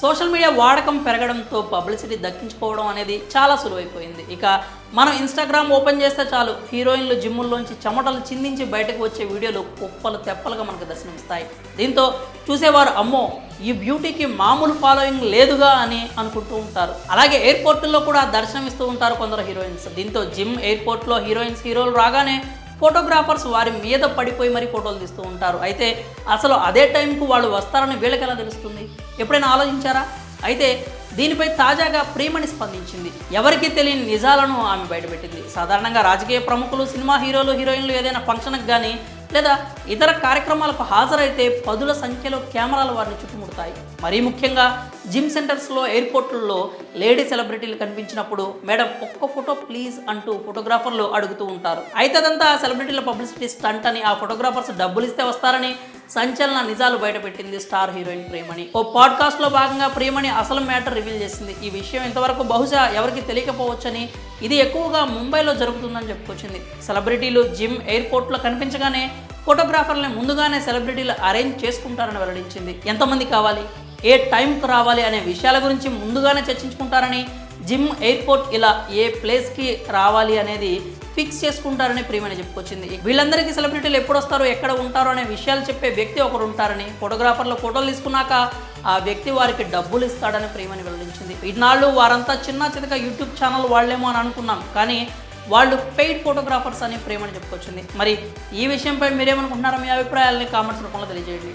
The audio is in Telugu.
సోషల్ మీడియా వాడకం పెరగడంతో పబ్లిసిటీ దక్కించుకోవడం అనేది చాలా సులువైపోయింది. ఇక మనం ఇన్స్టాగ్రామ్ ఓపెన్ చేస్తే చాలు హీరోయిన్లు జిమ్ముల్లోంచి చెమటలు చిందించి బయటకు వచ్చే వీడియోలు కుప్పలు తెప్పలుగా మనకు దర్శనమిస్తాయి. దీంతో చూసేవారు అమ్మో ఈ బ్యూటీకి మామూలు ఫాలోయింగ్ లేదుగా అని అనుకుంటూ ఉంటారు. అలాగే ఎయిర్పోర్టుల్లో కూడా దర్శనమిస్తూ ఉంటారు కొందరు హీరోయిన్స్. దీంతో జిమ్ ఎయిర్పోర్ట్లో హీరోయిన్స్ హీరోలు రాగానే ఫోటోగ్రాఫర్స్ వారి మీద పడిపోయి మరీ ఫోటోలు తీస్తూ ఉంటారు. అయితే అసలు అదే టైంకు వాళ్ళు వస్తారని వీళ్ళకి ఎలా తెలుస్తుంది? ఎప్పుడైనా ఆలోచించారా? అయితే దీనిపై తాజాగా ప్రేమని స్పందించింది. ఎవరికీ తెలియని నిజాలను ఆమె బయటపెట్టింది. సాధారణంగా రాజకీయ ప్రముఖులు సినిమా హీరోలు హీరోయిన్లు ఏదైనా ఫంక్షన్కి కానీ లేదా ఇతర కార్యక్రమాలకు హాజరైతే పదుల సంఖ్యలో కెమెరాలు వారిని చుట్టుముడతాయి. మరీ ముఖ్యంగా జిమ్ సెంటర్స్లో ఎయిర్పోర్టుల్లో లేడీ సెలబ్రిటీలు కనిపించినప్పుడు మేడం ఒక్క ఫోటో ప్లీజ్ అంటూ ఫోటోగ్రాఫర్లు అడుగుతూ ఉంటారు. అయితే అదంతా సెలబ్రిటీల పబ్లిసిటీ స్టంట్ అని ఆ ఫోటోగ్రాఫర్స్ డబ్బులు ఇస్తే వస్తారని సంచలన నిజాలు బయటపెట్టింది స్టార్ హీరోయిన్ ప్రేమణి ఓ పాడ్కాస్ట్లో భాగంగా ప్రేమణి అసలు మ్యాటర్ రివీల్ చేసింది. ఈ విషయం ఇంతవరకు బహుశా ఎవరికి తెలియకపోవచ్చని ఇది ఎక్కువగా ముంబైలో జరుగుతుందని చెప్పుకొచ్చింది. సెలబ్రిటీలు జిమ్ ఎయిర్పోర్ట్లో కనిపించగానే ఫోటోగ్రాఫర్లని ముందుగానే సెలబ్రిటీలు అరేంజ్ చేసుకుంటారని వెల్లడించింది. ఎంతమంది కావాలి? ఏ టైంకు రావాలి అనే విషయాల గురించి ముందుగానే చర్చించుకుంటారని జిమ్ ఎయిర్పోర్ట్ ఇలా ఏ ప్లేస్కి రావాలి అనేది ఫిక్స్ చేసుకుంటారని ప్రియమని చెప్పుకొచ్చింది. వీళ్ళందరికీ సెలబ్రిటీలు ఎప్పుడు వస్తారో ఎక్కడ ఉంటారో అనే విషయాలు చెప్పే వ్యక్తి ఒకరు ఉంటారని ఫోటోగ్రాఫర్లు ఫోటోలు తీసుకున్నాక ఆ వ్యక్తి వారికి డబ్బులు ఇస్తాడని ప్రియమని వెల్లడించింది. ఇన్నాళ్ళు వారంతా చిన్న చితక యూట్యూబ్ ఛానల్ వాళ్ళేమో అని అనుకున్నాం కానీ వాళ్ళు పెయిడ్ ఫోటోగ్రాఫర్స్ అని ప్రేమని చెప్పుకొచ్చింది. మరి ఈ విషయంపై మీరేమనుకుంటున్నారో మీ అభిప్రాయాలని కామెంట్స్ రూపంలో తెలియజేయండి.